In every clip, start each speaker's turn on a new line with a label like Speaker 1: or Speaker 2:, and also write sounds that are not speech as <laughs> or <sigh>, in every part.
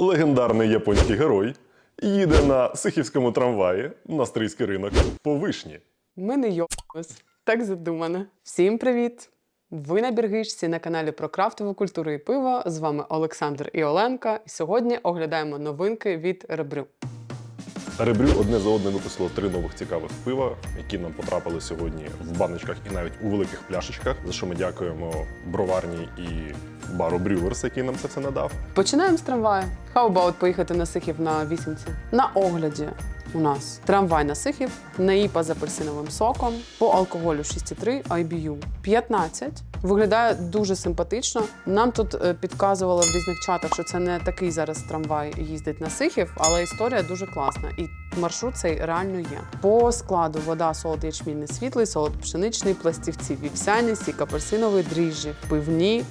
Speaker 1: Легендарний японський герой їде на Сихівському трамваї на стрийський ринок по вишні.
Speaker 2: Ми не йобались. Так задумано. Всім привіт! Ви на Біргичці на каналі про крафтову культуру і пиво. З вами Олександр і Оленка. І сьогодні оглядаємо новинки від Ребрю.
Speaker 1: Ребрю одне за одним випустило три нових цікавих пива, які нам потрапили сьогодні в баночках і навіть у великих пляшечках. За що ми дякуємо броварні і бару Брюверс, який нам це все надав.
Speaker 2: Починаємо з трамваю. How about поїхати на Сихів на вісімці? На огляді у нас трамвай на Сихів, наїпа з апельсиновим соком, по алкоголю 6,3, IBU 15. Виглядає дуже симпатично. Нам тут е, підказували в різних чатах, що це не такий зараз трамвай їздить на Сихів, але історія дуже класна. І маршрут цей реально є. По складу вода, солод ячмінний світлий, солод пшеничний, пластівці вівсяні, сік апельсиновий, дріжджі, пивні,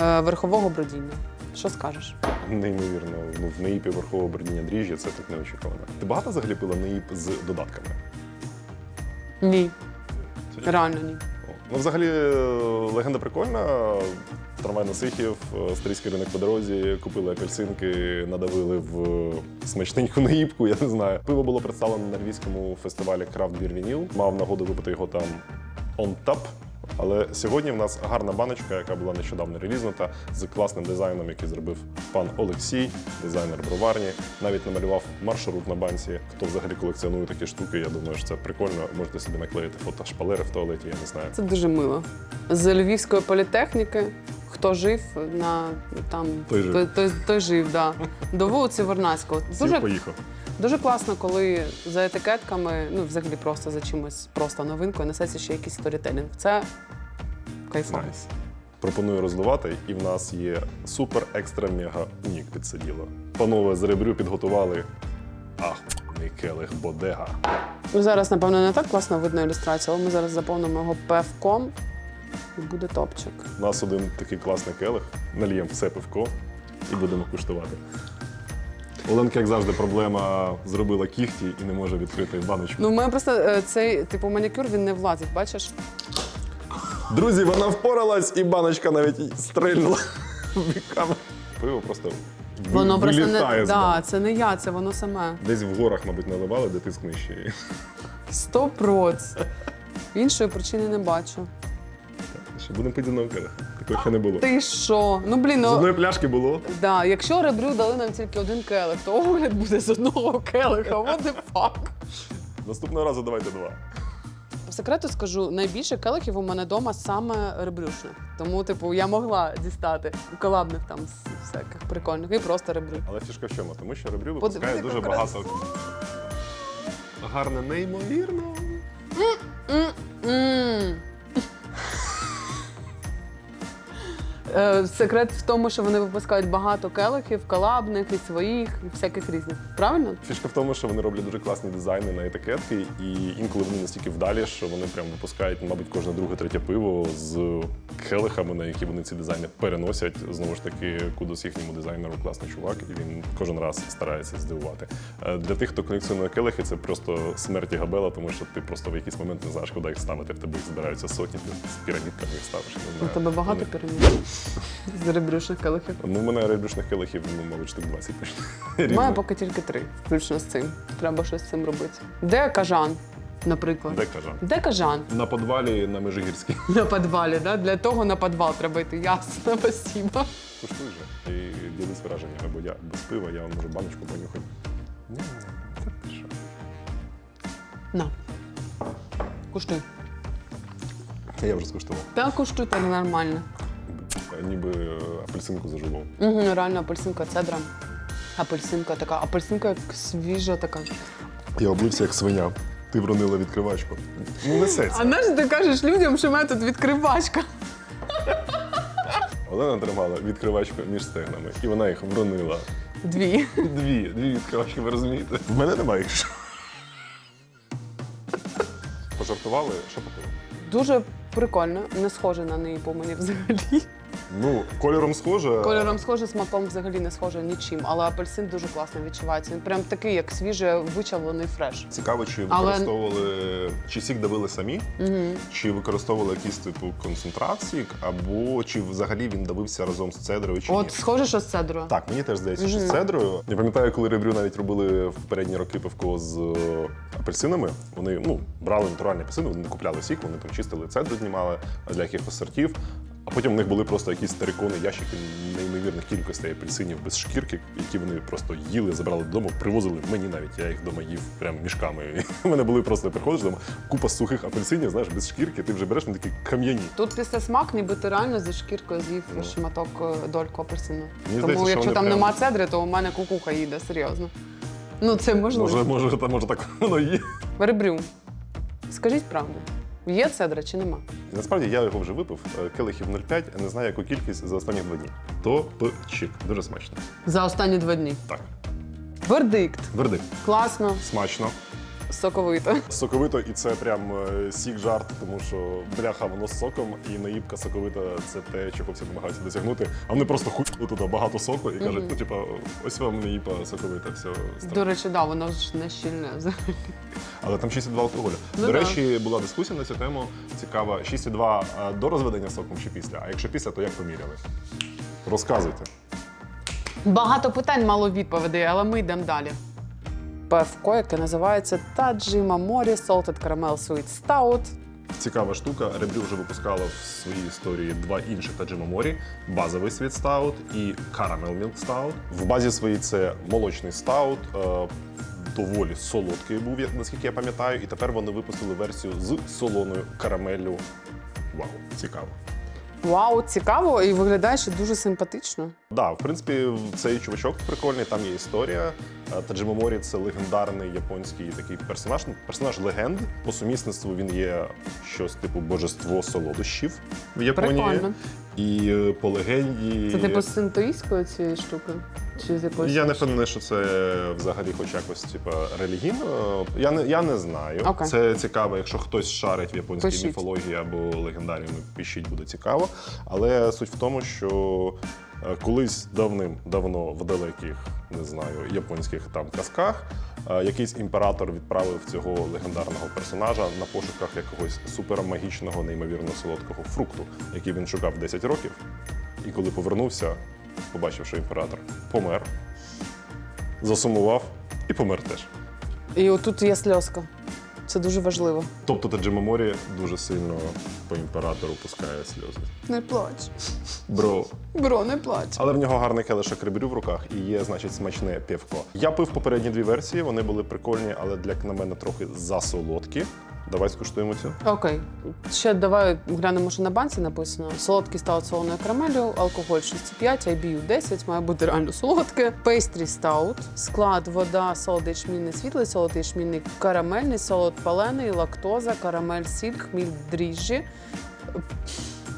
Speaker 2: е, верхового бродіння. Що скажеш?
Speaker 1: Неймовірно, ну в неїпі верхового бродіння дріжджі це так неочікувано. Ти багато взагалі пила неїп з додатками?
Speaker 2: Ні, реально ні.
Speaker 1: Ну, взагалі, е, легенда прикольна. Трамвай на Сихів, стрійський ринок по дорозі, купили апельсинки, надавили в смачненьку наїбку, я не знаю. Пиво було представлено на львівському фестивалі Craft Beer Vinyl. Мав нагоду випити його там on tap. Але сьогодні в нас гарна баночка, яка була нещодавно релізнута, з класним дизайном, який зробив пан Олексій, дизайнер броварні. Навіть намалював маршрут на банці. Хто взагалі колекціонує такі штуки, я думаю, що це прикольно. Можете собі наклеїти фото шпалери в туалеті, я не знаю.
Speaker 2: Це дуже мило. З Львівської політехніки. Хто жив на там
Speaker 1: Той жив.
Speaker 2: той, той, той жив, да. До вулиці Вернадського. Дуже,
Speaker 1: поїхав.
Speaker 2: Дуже класно, коли за етикетками, ну взагалі просто за чимось, просто новинкою несеться ще якийсь сторітелінг. Це кайфово.
Speaker 1: Найс. Пропоную розливати, і в нас є супер екстра мега унік підсиділо. Панове з ребрю підготували ахуєнний келих бодега.
Speaker 2: Ну, Зараз, напевно, не так класно видно ілюстрацію, але ми зараз заповнимо його певком і буде топчик.
Speaker 1: У нас один такий класний келих. Нальємо все пивко і будемо куштувати. Оленка, як завжди, проблема зробила кіхті і не може відкрити баночку.
Speaker 2: Ну, в мене просто е, цей типу манікюр він не влазить, бачиш?
Speaker 1: Друзі, вона впоралась, і баночка навіть стрельнула біками. Пиво просто ви-
Speaker 2: Воно просто
Speaker 1: вилітає
Speaker 2: не
Speaker 1: з
Speaker 2: да,
Speaker 1: банки.
Speaker 2: це не я, це воно саме.
Speaker 1: Десь в горах, мабуть, наливали, де тиск нижчий.
Speaker 2: Сто проц. Іншої причини не бачу.
Speaker 1: Будемо пити знову келих. Такого ще не було.
Speaker 2: Ти що? Ну блін,
Speaker 1: З
Speaker 2: ну
Speaker 1: одної пляшки було.
Speaker 2: да, якщо ребрю дали нам тільки один келих, то огляд буде з одного келиха. What the fuck?
Speaker 1: Наступного разу давайте два.
Speaker 2: По секрету скажу, найбільше келихів у мене вдома саме ребрюшних. Тому, типу, я могла дістати колабних там з всяких прикольних і просто ребрю.
Speaker 1: Але фішка в чому? Тому що ребрю
Speaker 2: Подивись,
Speaker 1: випускає
Speaker 2: яка
Speaker 1: дуже багато. Гарне, неймовірно.
Speaker 2: М. Е, Секрет в тому, що вони випускають багато келихів, колабних і своїх, і всяких різних. Правильно?
Speaker 1: Фішка в тому, що вони роблять дуже класні дизайни на етикетки, і інколи вони настільки вдалі, що вони прям випускають, мабуть, кожне друге, третє пиво з келихами, на які вони ці дизайни переносять. Знову ж таки, кудос їхньому дизайнеру класний чувак, і він кожен раз старається здивувати. Е, Для тих, хто колекціонує келихи, це просто смерть і габела, тому що ти просто в якийсь момент не знаєш, куди їх ставити. В тебе їх збираються сотні, ти з пірамідками їх ставиш. Не
Speaker 2: У
Speaker 1: знаю.
Speaker 2: тебе багато
Speaker 1: Вони-
Speaker 2: пірамід з ребрюшних келихів.
Speaker 1: Ну, в мене ребрюшних келихів, ну, мабуть, штук 20 точно.
Speaker 2: У мене
Speaker 1: Різних.
Speaker 2: поки тільки три, включно з цим. Треба щось з цим робити. Де кажан, наприклад?
Speaker 1: Де кажа?
Speaker 2: Де кажан?
Speaker 1: На подвалі на Межигірській. <laughs>
Speaker 2: На підвалі, да? Для того на підвал треба йти. Ясно, спасибо.
Speaker 1: Куштуй же. І ділись враженнями, бо я без пива, я вам можу баночку понюхати. Ні, це ти що?
Speaker 2: На. Куштуй.
Speaker 1: Я вже скуштував.
Speaker 2: Та куштуй так нормально.
Speaker 1: Ніби апельсинку зажував.
Speaker 2: Угу, реально апельсинка цедра. Апельсинка така, апельсинка як свіжа така.
Speaker 1: Я облився як свиня. Ти вронила відкривачку. Ну, несеться.
Speaker 2: А знаєш, ти кажеш людям, що в мене тут відкривачка.
Speaker 1: Олена тримала відкривачку між стегнами, і вона їх вронила.
Speaker 2: Дві.
Speaker 1: Дві, дві відкривачки, ви розумієте? В мене немає їх. Пожартували, що попили?
Speaker 2: Дуже прикольно, не схоже на неї по мені взагалі.
Speaker 1: Ну, кольором схоже.
Speaker 2: Кольором схоже, смаком взагалі не схоже нічим, але апельсин дуже класно відчувається. Він прям такий, як свіже вичавлений фреш.
Speaker 1: Цікаво, чи
Speaker 2: Але-
Speaker 1: використовували чи сік давили самі,
Speaker 2: Угу.
Speaker 1: чи використовували якийсь типу концентрації, або чи взагалі він давився разом з цедрою, чи
Speaker 2: От
Speaker 1: ні.
Speaker 2: схоже, що з цедрою.
Speaker 1: Так, мені теж здається, що з цедрою. Я пам'ятаю, коли ребрю навіть робили в попередні роки пивко з е, апельсинами. Вони ну, брали натуральні апельсини, вони не купляли сік, вони там чистили цедру, знімали для якихось сортів. А потім в них були просто якісь старикони, ящики неймовірних кількостей апельсинів без шкірки, які вони просто їли, забрали додому, привозили мені навіть. Я їх вдома їв прям мішками. У мене були просто приходиш дома, купа сухих апельсинів, знаєш, без шкірки, ти вже береш вони такі кам'яні.
Speaker 2: Тут після смак, ніби ти реально зі шкіркою з'їв
Speaker 1: Ну.
Speaker 2: шматок е, дольку апельсину. Тому
Speaker 1: здається,
Speaker 2: якщо там
Speaker 1: прям-
Speaker 2: нема цедри, то у мене кукуха їде, серйозно. Ну, це можливо.
Speaker 1: Може, може, може так воно є.
Speaker 2: Ребрю. Скажіть правду, є цедра чи нема?
Speaker 1: Насправді я його вже випив. е, Келихів 0,5, не знаю, яку кількість за останні два дні. Топчик. Дуже смачно.
Speaker 2: За останні два дні.
Speaker 1: Так.
Speaker 2: Вердикт.
Speaker 1: Вердикт.
Speaker 2: Класно,
Speaker 1: Смачно.
Speaker 2: Соковито.
Speaker 1: Соковито, і це прям е, сік жарт, тому що бляха воно з соком, і наїбка соковита це те, чого всі намагаються досягнути. А вони просто хуй туди багато соку і кажуть, ну типа, ось вам наїбка соковита, все.
Speaker 2: До речі, да, воно ж не щільне взагалі.
Speaker 1: Але там 6,2 алкоголю.
Speaker 2: Ну
Speaker 1: До
Speaker 2: да.
Speaker 1: речі, була дискусія на цю тему. Цікава. 6,2 до розведення соком чи після? А якщо після, то як поміряли? Розказуйте.
Speaker 2: Багато питань, мало відповідей, але ми йдемо далі. Певко, яке називається Таджима Морі Salted Caramel Sweet Stout.
Speaker 1: Цікава штука. Ребрю вже випускала в своїй історії два інших Таджима Морі: базовий світ стаут і Caramel Milk Stout. В базі своїй це молочний стаут. е, Доволі солодкий був, наскільки я пам'ятаю, і тепер вони випустили версію з солоною карамеллю. Вау, цікаво.
Speaker 2: Вау, цікаво і виглядає ще дуже симпатично.
Speaker 1: Да, в принципі, цей чувачок прикольний, там є історія. Е, Таджима Морі це легендарний японський такий персонаж, персонаж легенд. По сумісництву він є щось типу божество солодощів в Японії.
Speaker 2: Прикольно.
Speaker 1: І е, по легенді.
Speaker 2: Це типу з синтоїстської цієї штуки? Чи з якоїсь?
Speaker 1: Я не впевнений, що це взагалі хоч якось типу, релігійно. Я не, я не знаю.
Speaker 2: Окей.
Speaker 1: Це цікаво, якщо хтось шарить в японській
Speaker 2: Пишіть.
Speaker 1: міфології або легендаріумі, пишіть, буде цікаво. Але суть в тому, що колись давним-давно в далеких, не знаю, японських там казках. е, Якийсь імператор відправив цього легендарного персонажа на пошуках якогось супермагічного, неймовірно солодкого фрукту, який він шукав 10 років. І коли повернувся, побачив, що імператор помер, засумував і помер теж.
Speaker 2: І отут є сльозка. Це дуже важливо.
Speaker 1: Тобто Таджима Морі дуже сильно по імператору пускає сльози.
Speaker 2: Не плач.
Speaker 1: Бро.
Speaker 2: Бро, не плач.
Speaker 1: Але в нього гарний келишок ребрю в руках і є, значить, смачне півко. Я пив попередні дві версії, вони були прикольні, але для на мене трохи засолодкі. Давай скуштуємо цю.
Speaker 2: Окей. Ще давай глянемо, що на банці написано. Солодкий стаут солоною карамелю, алкоголь 6,5, IBU 10, має бути реально солодке. Пейстрі стаут, склад, вода, солод ячмінний світлий, солод ячмінний карамельний, солод палений, лактоза, карамель, сіль, хміль, дріжджі.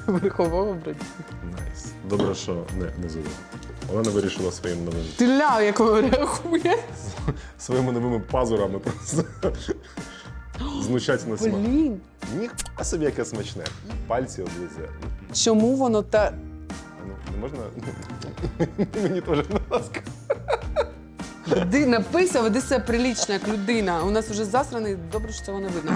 Speaker 2: Верхового броді.
Speaker 1: Найс. Добре, що не, не зелено. Вона вирішила своїм новим
Speaker 2: Ти ля, як реагує. <laughs>
Speaker 1: своїми новими пазурами просто знущатися на смак.
Speaker 2: Блін.
Speaker 1: Ніхто собі яке смачне. Пальці облізе.
Speaker 2: Чому воно та.
Speaker 1: Ну, не можна. <laughs> Мені теж, будь ласка.
Speaker 2: Ти написав, веди себе прилічно, як людина. У нас вже засраний, добре, що цього не видно.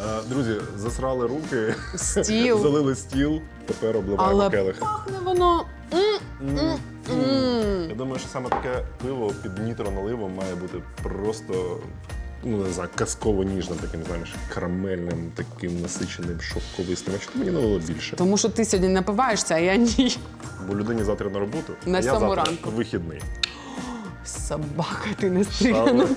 Speaker 1: Е, Друзі, засрали руки,
Speaker 2: Стіл. <laughs>
Speaker 1: залили стіл, тепер обливаємо
Speaker 2: Але
Speaker 1: келих.
Speaker 2: пахне воно. м, м, м.
Speaker 1: Я думаю, що саме таке пиво під нітроналивом має бути просто. Ну, не знаю, казково ніжним, таким, знаєш, карамельним, таким насиченим, шовковистим. А чому мені налило більше?
Speaker 2: Тому що ти сьогодні напиваєшся, а я ні.
Speaker 1: Бо людині завтра на роботу,
Speaker 2: На
Speaker 1: а я завтра
Speaker 2: ранку.
Speaker 1: вихідний.
Speaker 2: Собака, ти не стріляна.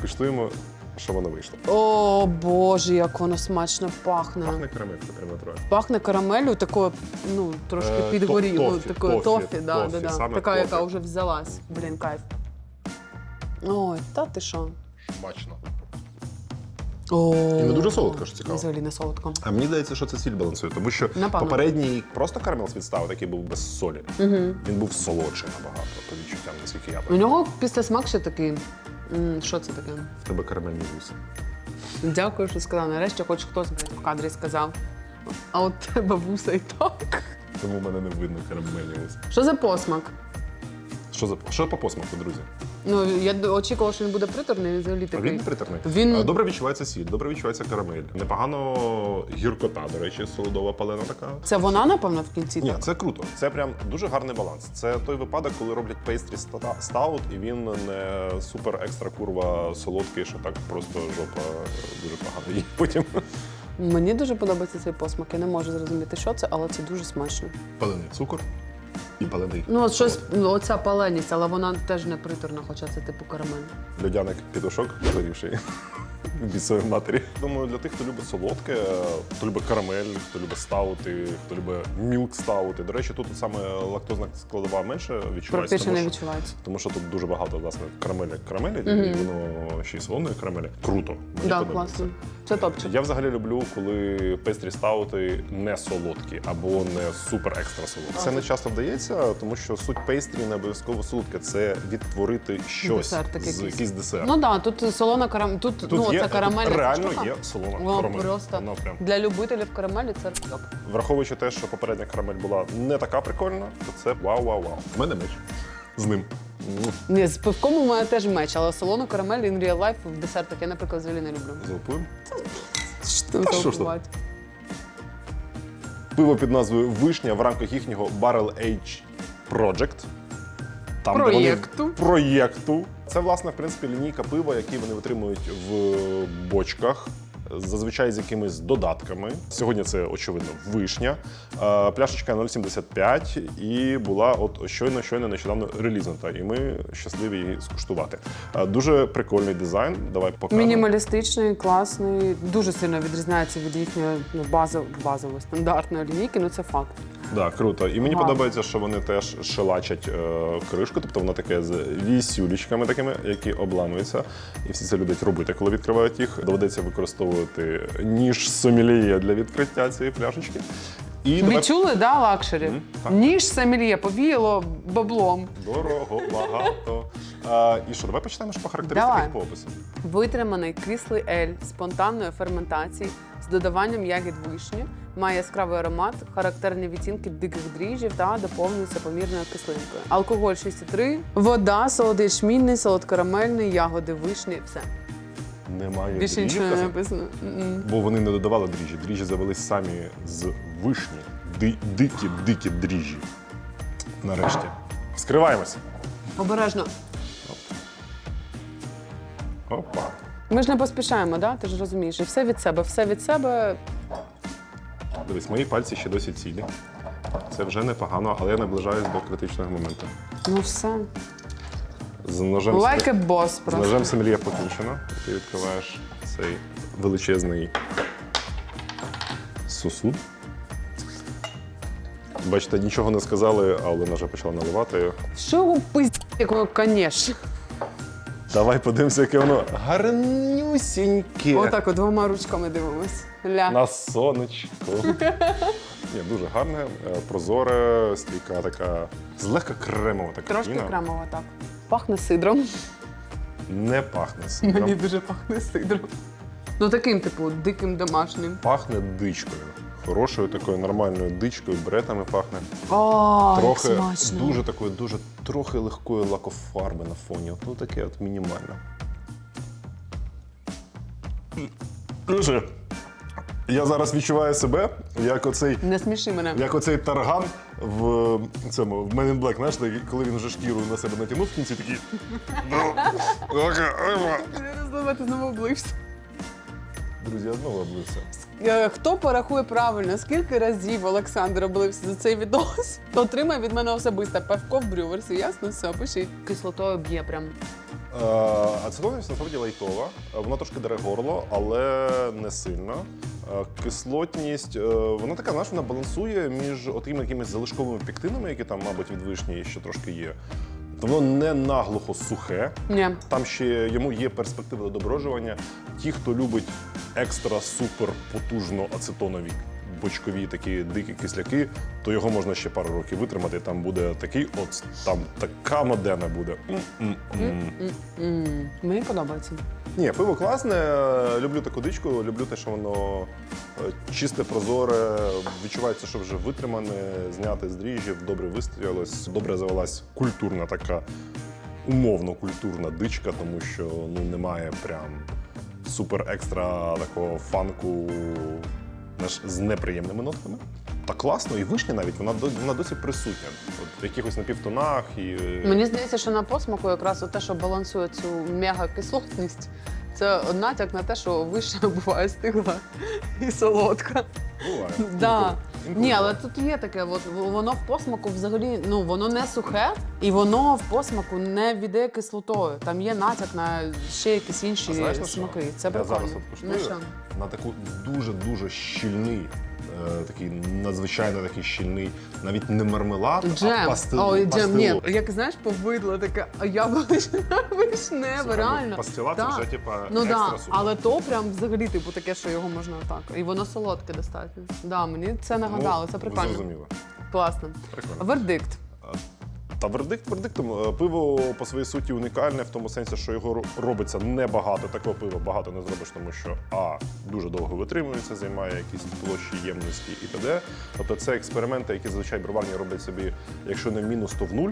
Speaker 1: Куштуємо, що воно вийшло.
Speaker 2: О боже, як воно смачно пахне.
Speaker 1: Пахне карамелька, прямо натурально.
Speaker 2: Пахне карамелю, такою, ну, трошки
Speaker 1: Е,
Speaker 2: підгорілою,
Speaker 1: тофі,
Speaker 2: такою
Speaker 1: тофі,
Speaker 2: тофі, да,
Speaker 1: тофі,
Speaker 2: да, да.
Speaker 1: саме
Speaker 2: така, яка
Speaker 1: тофі.
Speaker 2: вже взялась. Блін, кайф. Ой, та ти що?
Speaker 1: Смачно.
Speaker 2: О,
Speaker 1: І не дуже солодко, що цікаво.
Speaker 2: Взагалі не солодко.
Speaker 1: А мені здається, що це сіль балансує, тому що
Speaker 2: Напевно.
Speaker 1: попередній просто карамел світстав, який був без солі.
Speaker 2: Угу.
Speaker 1: Він був солодший набагато, по відчуттям, наскільки я
Speaker 2: У
Speaker 1: пам'ятаю.
Speaker 2: нього після смак ще такий. м, Що це таке?
Speaker 1: В тебе карамельні вуси.
Speaker 2: Дякую, що сказав. Нарешті хоч хтось блядь, в кадрі сказав. А от тебе вуса і так.
Speaker 1: тому в мене не видно карамельний ус.
Speaker 2: Що за посмак?
Speaker 1: Що за що по посмаку, друзі?
Speaker 2: Ну, я очікувала, що він буде приторний, він взагалі такий.
Speaker 1: Він притерний.
Speaker 2: Він-
Speaker 1: Е, Добре відчувається сіль, добре відчувається карамель. Непогано гіркота, до речі, солодова палена така.
Speaker 2: Це вона, напевно, в кінці.
Speaker 1: Ні,
Speaker 2: так?
Speaker 1: це круто. Це прям дуже гарний баланс. Це той випадок, коли роблять пейстрі стаут, і він не супер екстра курва солодкий, що так просто жопа дуже погано їсть потім.
Speaker 2: Мені дуже подобається цей посмак. Я не можу зрозуміти, що це, але це дуже смачно.
Speaker 1: Палений цукор і палений.
Speaker 2: Ну, от щось, ну, оця паленість, але вона теж не приторна, хоча це типу карамель.
Speaker 1: Льодяник пітушок згорівший. <laughs> Від своєї матері. Думаю, для тих, хто любить солодке, хто любить карамель, хто любить стаути, хто любить мілк стаути. До речі, тут саме лактозна складова менше відчувається.
Speaker 2: Практично
Speaker 1: тому
Speaker 2: не
Speaker 1: що-
Speaker 2: відчувається.
Speaker 1: Тому що тут дуже багато власне карамелі карамелі, і воно ще й солоної карамелі. Круто. Мені
Speaker 2: Так,
Speaker 1: подобається.
Speaker 2: класно. Це топчик.
Speaker 1: Я взагалі люблю, коли пестрі стаути не солодкі або не супер екстра солодкі. Це не часто вдається, тому що суть пейстрі не обов'язково солодке. Це відтворити щось
Speaker 2: Десертик
Speaker 1: з
Speaker 2: якийсь.
Speaker 1: якийсь десерт.
Speaker 2: Ну так, да, тут солона карамель. Тут,
Speaker 1: Тут
Speaker 2: ну,
Speaker 1: є
Speaker 2: це карамельна
Speaker 1: тут реально є солона карамель.
Speaker 2: просто
Speaker 1: Воно прям
Speaker 2: для любителів карамелі це топ.
Speaker 1: враховуючи те, що попередня карамель була не така прикольна, то це вау-вау-вау. У мене меч з ним. М,
Speaker 2: Ні, з пивком у мене теж меч, але солону карамель in real life в десертах я, наприклад, взагалі не люблю.
Speaker 1: Залпуємо.
Speaker 2: Що
Speaker 1: Та що ж
Speaker 2: залпувати?
Speaker 1: Пиво під назвою Вишня в рамках їхнього Barrel Age Project. Там, проєкту. вони-
Speaker 2: Проєкту.
Speaker 1: Це, власне, в принципі, лінійка пива, які вони витримують в бочках. Зазвичай з якимись додатками. Сьогодні це очевидно вишня. Е, Пляшечка 0,75 і була от щойно щойно нещодавно релізнута. І ми щасливі її скуштувати. Е, Дуже прикольний дизайн. Давай покажемо.
Speaker 2: Мінімалістичний, класний, дуже сильно відрізняється від їхньої базово базової стандартної лінійки, ну це факт.
Speaker 1: Да, круто. І мені
Speaker 2: Гарно.
Speaker 1: подобається, що вони теж шелачать е, кришку, тобто воно таке з вісюлічками такими, які обламуються. І всі це люблять робити, коли відкривають їх. Доведеться використовувати ніж сомельє для відкриття цієї пляшечки. І давай-
Speaker 2: Відчули, да, лакшері?
Speaker 1: Мгм, так.
Speaker 2: Ніж самельє повіяло баблом.
Speaker 1: дорого, багато. А, і що, давай почнемо ж по характеристиках
Speaker 2: Давай.
Speaker 1: по опису.
Speaker 2: Витриманий кислий ель спонтанної ферментації з додаванням ягід вишні, має яскравий аромат, характерні відтінки диких дріжджів та доповнюється помірною кислинкою. Алкоголь 6,3, вода, солодий шмільний, солодкарамельний, ягоди вишні. Все.
Speaker 1: Немає
Speaker 2: Більше
Speaker 1: дріжджів,
Speaker 2: нічого не написано. М-м.
Speaker 1: Бо вони не додавали дріжджі. Дріжджі завелись самі з вишні. Ди- дикі, дикі дріжджі. Нарешті. Вскриваємося.
Speaker 2: Обережно.
Speaker 1: Опа.
Speaker 2: Ми ж не поспішаємо, да? ти ж розумієш. І все від себе, все від себе.
Speaker 1: Дивись, мої пальці ще досі цілі. Це вже непогано, але я наближаюсь до критичного моменту.
Speaker 2: Ну все.
Speaker 1: З ножем,
Speaker 2: Like a boss
Speaker 1: з
Speaker 2: просто.
Speaker 1: ножем сомельє покінчено. Ти відкриваєш цей величезний сосуд. Бачите, нічого не сказали, а Олена вже почала наливати.
Speaker 2: Що як воно, конечно.
Speaker 1: Давай подивимося, яке воно гарнюсіньке.
Speaker 2: Отак от двома ручками дивимось. Ля.
Speaker 1: На сонечко. Ні, дуже гарне, е, прозоре, стійка така, злегка кремова така
Speaker 2: Трошки
Speaker 1: піна.
Speaker 2: кремово так. Пахне сидром.
Speaker 1: Не пахне
Speaker 2: Мені дуже пахне сидром. Ну таким, типу, диким домашнім.
Speaker 1: Пахне дичкою. Хорошою такою нормальною дичкою, бретами пахне.
Speaker 2: О,
Speaker 1: трохи
Speaker 2: як смачно.
Speaker 1: дуже такою, дуже трохи легкої лакофарби на фоні. От, Ну таке от мінімальне. Дуже. Я зараз відчуваю себе, як оцей
Speaker 2: Не сміши мене.
Speaker 1: Як оцей тарган в цьому в Men in Black, знаєш, такий, коли він вже шкіру на себе натягнув в кінці такий. «Ну, <laughs>
Speaker 2: розливати знову облився.
Speaker 1: Друзі, я знову облився.
Speaker 2: Е, Хто порахує правильно, скільки разів Олександр облився за цей відос, <laughs> то отримає від мене особисто певко в брюверсі. Ясно, все, пишіть. Кислотою б'є прям.
Speaker 1: Е, Ацетоність насправді лайтова. Е, Вона трошки дере горло, але не сильно. Е, Кислотність, е, вона така, знаєш, вона балансує між отими якимись залишковими пектинами, які там, мабуть, від вишні ще трошки є. Воно не наглухо сухе.
Speaker 2: Ні.
Speaker 1: Там ще йому є перспектива доброжування. Ті, хто любить екстра супер потужно ацетонові бочкові такі дикі кисляки, то його можна ще пару років витримати. Там буде такий, от там така модена буде. М-м-м.
Speaker 2: Мені подобається.
Speaker 1: Ні, пиво класне. Люблю таку дичку, люблю те, що воно е, чисте, прозоре. Відчувається, що вже витримане, зняте з дріжджів, добре вистоялось, добре завелась культурна така, умовно культурна дичка, тому що ну немає прям супер екстра такого фанку з неприємними нотками. Та класно, і вишня навіть вона до- вона досі присутня. От в якихось напівтонах і е,
Speaker 2: Мені здається, що на посмаку якраз те, що балансує цю мегакислотність, це натяк на те, що вишня <laughs> буває стигла і солодка.
Speaker 1: буває.
Speaker 2: Да. Ні, але тут є таке, от воно в посмаку взагалі ну воно не сухе, і воно в посмаку не віде кислотою. Там є натяк на ще якісь інші
Speaker 1: А знаєш, що?
Speaker 2: смаки. Це
Speaker 1: Я
Speaker 2: прикольно.
Speaker 1: зараз от куштую.
Speaker 2: На
Speaker 1: таку дуже-дуже щільний, е, такий надзвичайно такий щільний, навіть не мармелад, а
Speaker 2: Джем.
Speaker 1: пастилу.
Speaker 2: Ой, джем. Ні,
Speaker 1: пастилу.
Speaker 2: як знаєш, повидло таке, а яблучне вишневе,
Speaker 1: Слухай, ну,
Speaker 2: реально.
Speaker 1: Пастила це
Speaker 2: Так.
Speaker 1: вже типа
Speaker 2: Ну
Speaker 1: екстра
Speaker 2: да,
Speaker 1: супер.
Speaker 2: але то прям взагалі типу таке, що його можна так. І воно солодке достатньо. Да, мені це нагадало,
Speaker 1: Ну,
Speaker 2: це прикольно.
Speaker 1: Зрозуміло.
Speaker 2: Класно.
Speaker 1: Прикольно.
Speaker 2: Вердикт.
Speaker 1: Та вердикт вердиктом. Е, Пиво по своїй суті унікальне в тому сенсі, що його робиться небагато. Такого пива багато не зробиш, тому що а дуже довго витримується, займає якісь площі ємності і т.д. Тобто це експерименти, які зазвичай броварні роблять собі, якщо не в мінус, то в нуль.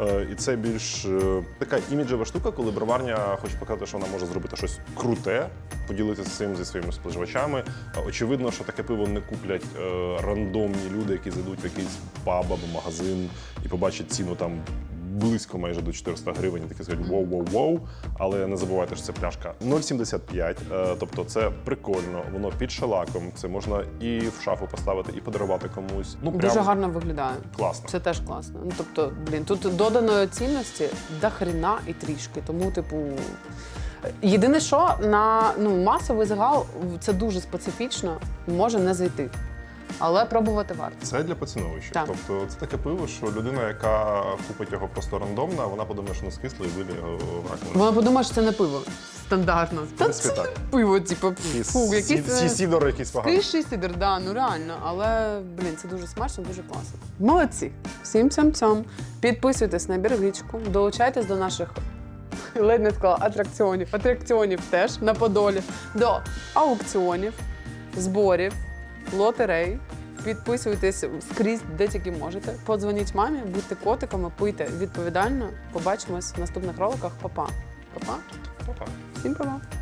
Speaker 1: Е, І це більш е, така іміджева штука, коли броварня хоче показати, що вона може зробити щось круте, поділитися цим зі своїми споживачами. Е, Очевидно, що таке пиво не куплять рандомні люди, які зайдуть в якийсь паб або магазин і побачать ціну там. Близько майже до 400 гривень, і такі скажуть воу воу воу Але не забувайте, що це пляшка 0,75. е, Тобто це прикольно, воно під шалаком. Це можна і в шафу поставити, і подарувати комусь. Ну прям
Speaker 2: Дуже гарно виглядає.
Speaker 1: класно.
Speaker 2: Це теж класно. Ну тобто, блін, тут доданої цінності до хрена і трішки. Тому, типу, єдине, що на ну, масовий загал це дуже специфічно, може не зайти. Але пробувати варто.
Speaker 1: Це для поціновища.
Speaker 2: Так.
Speaker 1: Тобто це таке пиво, що людина, яка купить його просто рандомно, вона подумає, що не скисло і вилє його в раковину.
Speaker 2: Вона подумає, що це не пиво. Стандартно. Та
Speaker 1: принципі,
Speaker 2: це
Speaker 1: так.
Speaker 2: пиво, типу, фу, якийсь.
Speaker 1: Сі сідор якийсь поганий.
Speaker 2: Скриший сидр, да, ну реально. Але блін, це дуже смачно, дуже класно. Молодці. Всім цьом. Підписуйтесь на біргичку, долучайтесь до наших. Ледь не сказала атракціонів. Атракціонів теж на Подолі. До аукціонів, зборів, лотерей. Підписуйтесь скрізь, де тільки можете. Подзвоніть мамі, будьте котиками, пийте відповідально. Побачимось в наступних роликах. Па-па. Па-па.
Speaker 1: Па-па.
Speaker 2: Всім па-па.